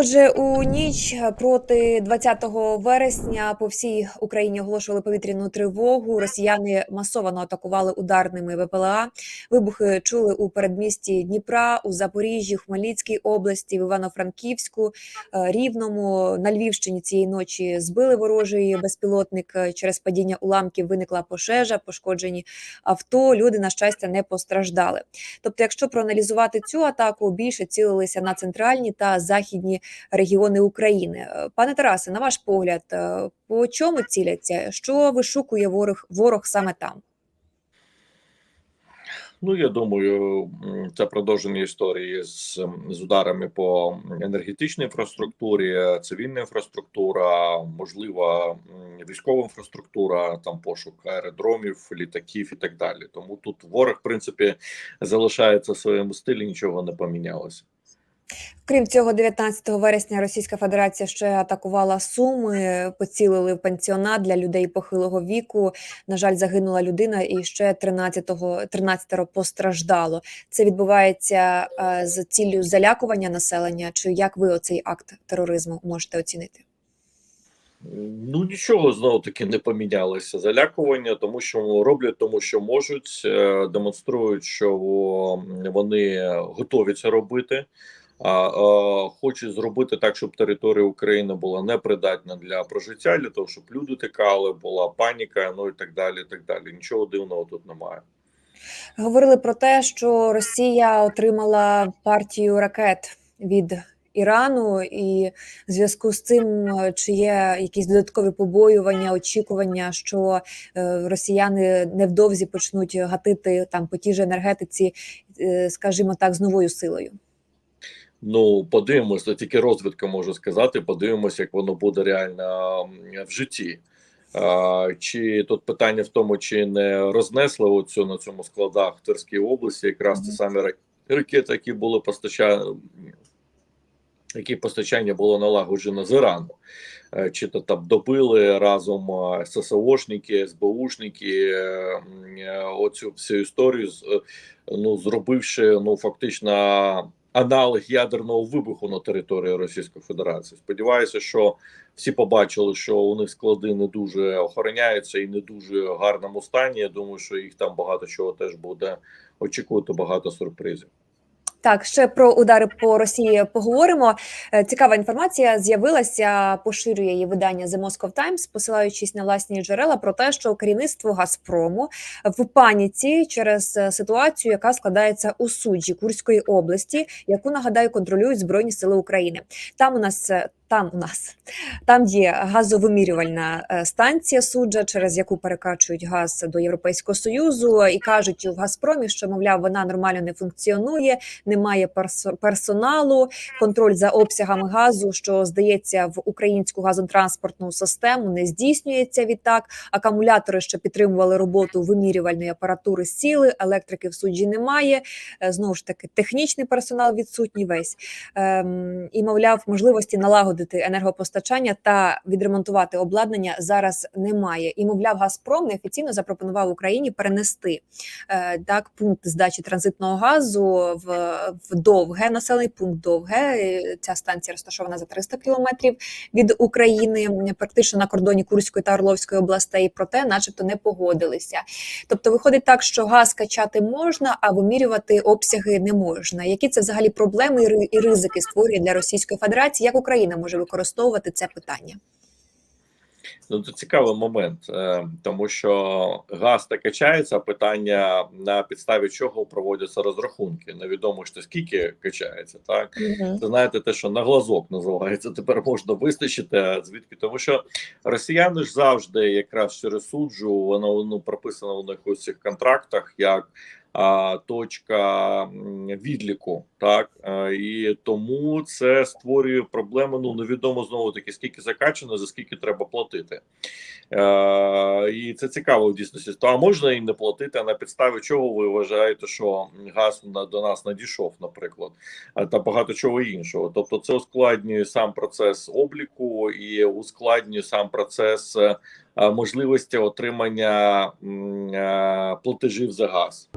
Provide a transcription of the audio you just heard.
Отже, у ніч проти 20 вересня по всій Україні оголошували повітряну тривогу. Росіяни масово атакували ударними ВПЛА. Вибухи чули у передмісті Дніпра, у Запоріжжі, Хмельницькій області, в Івано-Франківську, е, Рівному. На Львівщині цієї ночі збили ворожий безпілотник. Через падіння уламків виникла пожежа, пошкоджені авто. Люди на щастя не постраждали. Тобто, якщо проаналізувати цю атаку, більше цілилися на центральні та західні регіони України. Е, Пане Тарасе, на ваш погляд, е, по чому ціляться? Що вишукує ворог ворог саме там? Ну, я думаю, це продовження історії з, з ударами по енергетичній інфраструктурі, цивільна інфраструктура, можливо, військова інфраструктура, там пошук аеродромів, літаків і так далі. Тому тут ворог, в принципі, залишається в своєму стилі, нічого не помінялося. Крім цього, 19 вересня Російська Федерація ще атакувала Суми, поцілили в пенсіонат для людей похилого віку. На жаль, загинула людина, і ще 13 13 постраждало. Це відбувається е, з ціллю залякування населення. Чи як ви оцей акт тероризму можете оцінити? Ну нічого знову таки не помінялося. Залякування, тому що роблять, тому що можуть, е, демонструють, що вони готові це робити. А, а хочуть зробити так, щоб територія України була непридатна для прожиття, для того, щоб люди тікали, була паніка, ну і так далі. і так далі. Нічого дивного тут немає. Говорили про те, що Росія отримала партію ракет від Ірану, і в зв'язку з цим е, чи є якісь додаткові побоювання, очікування, що е, росіяни невдовзі почнуть гатити там по тій же енергетиці, е, скажімо так, з новою силою. Ну, подивимося, тільки розвідка можу сказати. Подивимося, як воно буде реально в житті. А, чи тут питання в тому, чи не рознесли оцю на цьому складах в Тверській області, якраз ті самі ракети, які були постачання, які постачання було налагоджено з Ірану. Чи то там добили разом ССОшники, СБУшники оцю всю історію, ну зробивши ну фактично аналог ядерного вибуху на території Російської Федерації. Сподіваюся, що всі побачили, що у них склади не дуже охороняються і не дуже гарному стані. Я думаю, що їх там багато чого теж буде очікувати, багато сюрпризів. Так, ще про удари по Росії поговоримо. Е, Цікава інформація з'явилася, поширює її видання The Moscow Times, посилаючись на власні джерела про те, що керівництво Газпрому в паніці через е, ситуацію, яка складається у суджі Курської області, яку нагадаю контролюють збройні сили України. Там у нас е, там у нас там є газовимірювальна е, станція суджа, через яку перекачують газ до Європейського союзу, і кажуть в Газпромі, що мовляв вона нормально не функціонує немає персо- персоналу, контроль за обсягами газу, що здається в українську газотранспортну систему, не здійснюється відтак. Акумулятори, що підтримували роботу вимірювальної апаратури, сіли, електрики в суджі немає. Е, Знову ж таки, технічний персонал відсутній весь ем, і мовляв, можливості налагодити енергопостачання та відремонтувати обладнання зараз немає. І мовляв, Газпром неофіційно запропонував Україні перенести е, так пункт здачі транзитного газу в, в довге населений пункт довге. Ця станція розташована за 300 кілометрів від України, практично на кордоні Курської та Орловської областей. Проте, начебто, не погодилися. Тобто, виходить так, що газ качати можна, а вимірювати обсяги не можна. Які це взагалі проблеми і ризики створює для Російської Федерації? Як Україна може використовувати це питання? Ну, це цікавий момент, е, тому що газ та качається. Питання на підставі чого проводяться розрахунки. Невідомо ж скільки качається, так це знаєте, те, що на глазок називається. Тепер можна вистачити. Звідки тому, що росіяни ж завжди, якраз через суджу, воно ну прописано в них у цих контрактах як. Точка відліку, так і тому це створює проблеми. Ну невідомо знову таки скільки закачано, за скільки треба платити. Е, і це цікаво в дійсності. То а можна їм не платити? А на підставі чого ви вважаєте, що газ до нас надійшов, наприклад, та багато чого іншого. Тобто, це ускладнює сам процес обліку і ускладнює сам процес е, е, можливості отримання е, платежів за газ.